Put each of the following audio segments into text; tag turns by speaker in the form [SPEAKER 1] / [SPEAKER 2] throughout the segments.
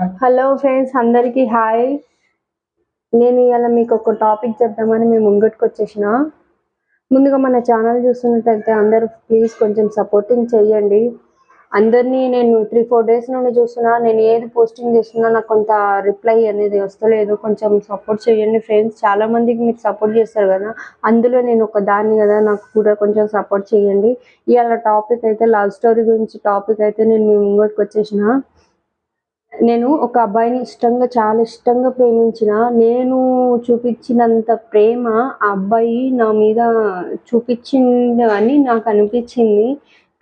[SPEAKER 1] Hello friends అందరికీ hi నేను ఇవాళ మీకు ఒక టాపిక్ చెప్దామని మేము ముంగట్కి వచ్చేసిన. ముందుగా మన ఛానల్ చూస్తున్నట్టయితే అందరూ ప్లీజ్ కొంచెం సపోర్టింగ్ చేయండి అందరినీ నేను త్రీ ఫోర్ డేస్ నుండి చూస్తున్నా. నేను ఏది పోస్టింగ్ చేస్తున్నా నాకు కొంత రిప్లై అనేది వస్తలేదు. కొంచెం సపోర్ట్ చేయండి ఫ్రెండ్స్ చాలా మందికి మీరు సపోర్ట్ చేస్తారు కదా. అందులో నేను ఒక దాన్ని కదా నాకు కూడా కొంచెం సపోర్ట్ చేయండి ఇవాళ టాపిక్ అయితే లవ్ స్టోరీ గురించి టాపిక్ అయితే నేను మీ ముంగటికి వచ్చేసిన. నేను ఒక అబ్బాయిని ఇష్టంగా చాలా ఇష్టంగా ప్రేమించిన. నేను చూపించినంత ప్రేమ ఆ అబ్బాయి నా మీద చూపించింది అని నాకు అనిపించింది.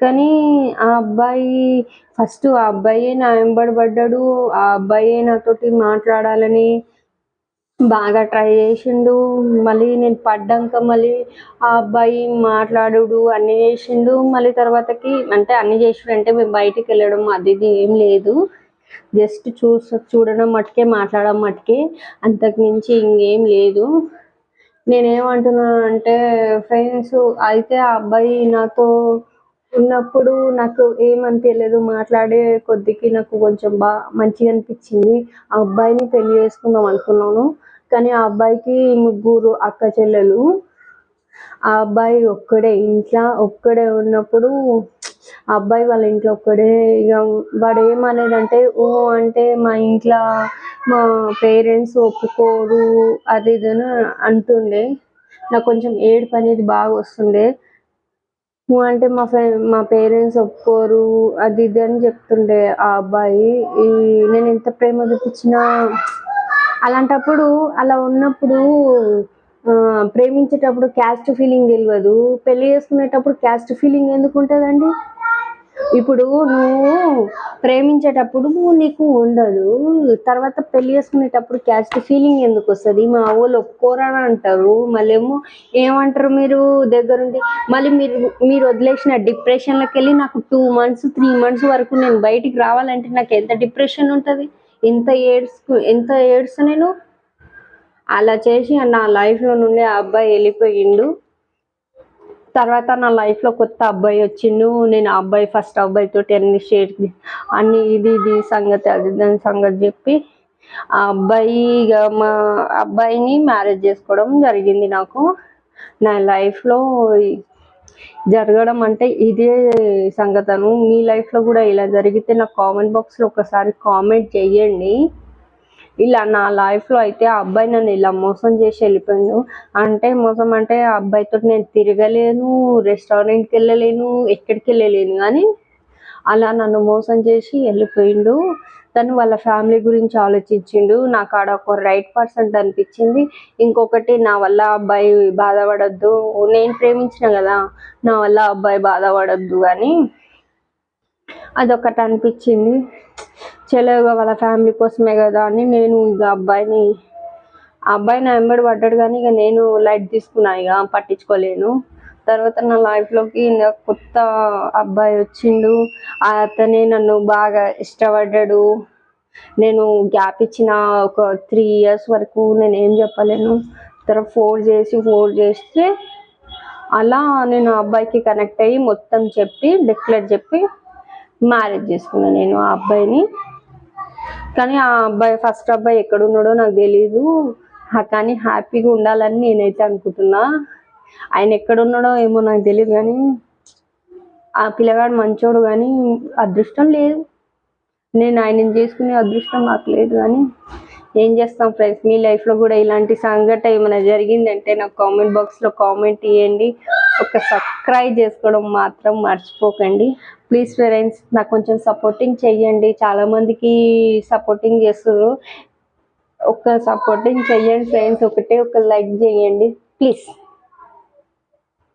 [SPEAKER 1] కానీ ఆ అబ్బాయి ఫస్ట్ ఆ అబ్బాయే నా వెంబడి పడ్డాడు. ఆ అబ్బాయే నాతోటి మాట్లాడాలని బాగా ట్రై చేసిండు. మళ్ళీ నేను పడ్డాక మళ్ళీ ఆ అబ్బాయి మాట్లాడుడు అన్ని చేసిండు. మళ్ళీ తర్వాతకి అంటే అన్ని చేసిండు అంటే మేము బయటికి వెళ్ళడం అది ఇది ఏం లేదు. జస్ట్ చూస చూడడం మట్టుకే మాట్లాడడం మట్టుకే అంతకు మించి ఇంకేం లేదు. నేనేమంటున్నాను అంటే ఫ్రెండ్స్ అయితే ఆ అబ్బాయి నాతో ఉన్నప్పుడు నాకు ఏమనిపించలేదు మాట్లాడే కొద్దికి నాకు కొంచెం బాగా మంచిగా అనిపించింది. ఆ అబ్బాయిని పెళ్ళి చేసుకుందాం అనుకున్నాను. కానీ ఆ అబ్బాయికి ముగ్గురు అక్క చెల్లెలు. ఆ అబ్బాయి ఒక్కడే ఇంట్లో ఒక్కడే ఉన్నప్పుడు ఆ అబ్బాయి వాళ్ళ ఇంట్లో ఒక్కడే ఇక వాడు ఏమనేదంటే ఓ అంటే మా ఇంట్లో మా పేరెంట్స్ ఒప్పుకోరు అది ఇది అని అంటుండే. నాకు కొంచెం ఏడుపు అనేది బాగా వస్తుండే. ఊ అంటే మా ఫ్రెండ్ మా పేరెంట్స్ ఒప్పుకోరు అది ఇది అని చెప్తుండే ఆ అబ్బాయి. ఈ నేను ఎంత ప్రేమ చూపించినా అలాంటప్పుడు అలా ఉన్నప్పుడు ప్రేమించేటప్పుడు క్యాస్ట్ ఫీలింగ్ తెలియదు పెళ్ళి చేసుకునేటప్పుడు క్యాస్ట్ ఫీలింగ్ ఎందుకు ఉంటుందండి ఇప్పుడు నువ్వు ప్రేమించేటప్పుడు నీకు ఉండదు. తర్వాత పెళ్ళి చేసుకునేటప్పుడు క్యాస్ట్ ఫీలింగ్ ఎందుకు వస్తుంది? మా వాళ్ళు ఒప్పుకోరని అంటారు. మళ్ళీ ఏమో ఏమంటారు మీరు దగ్గరుండి? మళ్ళీ మీరు మీరు వదిలేసిన డిప్రెషన్లోకి వెళ్ళి నాకు టూ మంత్స్ త్రీ మంత్స్ వరకు నేను బయటికి రావాలంటే నాకు ఎంత డిప్రెషన్ ఉంటుంది? ఎంత ఏడ్స్కు ఎంత ఏడ్స్ నేను? అలా చేసి నా లైఫ్లో నుండి ఆ అబ్బాయి వెళ్ళిపోయిండు. తర్వాత నా లైఫ్లో కొత్త అబ్బాయి వచ్చిండు. నేను ఆ అబ్బాయి ఫస్ట్ అబ్బాయితో అన్ని షేర్ అన్ని ఇది ఇది సంగతి అది దాని సంగతి చెప్పి ఆ అబ్బాయి ఇక మా అబ్బాయిని మ్యారేజ్ చేసుకోవడం జరిగింది నాకు. నా లైఫ్లో జరగడం అంటే ఇదే సంగతను. మీ లైఫ్లో కూడా ఇలా జరిగితే నా కామెంట్ బాక్స్లో ఒకసారి కామెంట్ చేయండి. ఇలా నా లైఫ్లో అయితే ఆ అబ్బాయి నన్ను ఇలా మోసం చేసి వెళ్ళిపోయాడు. అంటే మోసం అంటే ఆ అబ్బాయితో నేను తిరగలేను రెస్టారెంట్కి వెళ్ళలేను ఎక్కడికి వెళ్ళలేను. కానీ అలా నన్ను మోసం చేసి వెళ్ళిపోయిండు. తను వాళ్ళ ఫ్యామిలీ గురించి ఆలోచించిండు. నాకు ఆడ ఒక రైట్ పర్సన్ అనిపించింది. ఇంకొకటి నా వల్ల అబ్బాయి బాధపడద్దు. నేను ప్రేమించిన కదా నా వల్ల ఆ అబ్బాయి బాధపడద్దు అని అదొకటి అనిపించింది. చెలవుగా వాళ్ళ ఫ్యామిలీ కోసమే కదా అని నేను ఇక అబ్బాయిని ఆ అబ్బాయి నా వెంబడి పడ్డాడు కానీ ఇక నేను లైట్ తీసుకున్నా ఇక పట్టించుకోలేను. తర్వాత నా లైఫ్లోకి కొత్త అబ్బాయి వచ్చిండు. ఆ అతనే నన్ను బాగా ఇష్టపడ్డాడు. నేను గ్యాప్ ఇచ్చిన ఒక త్రీ ఇయర్స్ వరకు నేను ఏం చెప్పలేను. తర్వాత ఫోర్ చేసి ఫోర్ చేస్తే అలా నేను ఆ అబ్బాయికి కనెక్ట్ అయ్యి మొత్తం చెప్పి డిక్లేర్ చెప్పి మ్యారేజ్ చేసుకున్నాను నేను ఆ అబ్బాయిని. కానీ ఆ అబ్బాయి ఫస్ట్ అబ్బాయి ఎక్కడున్నాడో నాకు తెలీదు. కానీ హ్యాపీగా ఉండాలని నేనైతే అనుకుంటున్నా. ఆయన ఎక్కడున్నాడో ఏమో నాకు తెలియదు కానీ ఆ పిల్లగాడు మంచోడు కానీ అదృష్టం లేదు. నేను ఆయన చేసుకునే అదృష్టం నాకు లేదు కానీ ఏం చేస్తాం ఫ్రెండ్స్ మీ లైఫ్లో కూడా ఇలాంటి సంఘటన ఏమైనా జరిగిందంటే నాకు కామెంట్ బాక్స్లో కామెంట్ ఇవ్వండి ఒక సబ్స్క్రైబ్ చేసుకోవడం మాత్రం మర్చిపోకండి. ప్లీజ్ ఫ్రెండ్స్ నాకు కొంచెం సపోర్టింగ్ చెయ్యండి. చాలామందికి సపోర్టింగ్ చేస్తున్నారు ఒక సపోర్టింగ్ చెయ్యండి ఫ్రెండ్స్ ఒకటే ఒక లైక్ చేయండి ప్లీజ్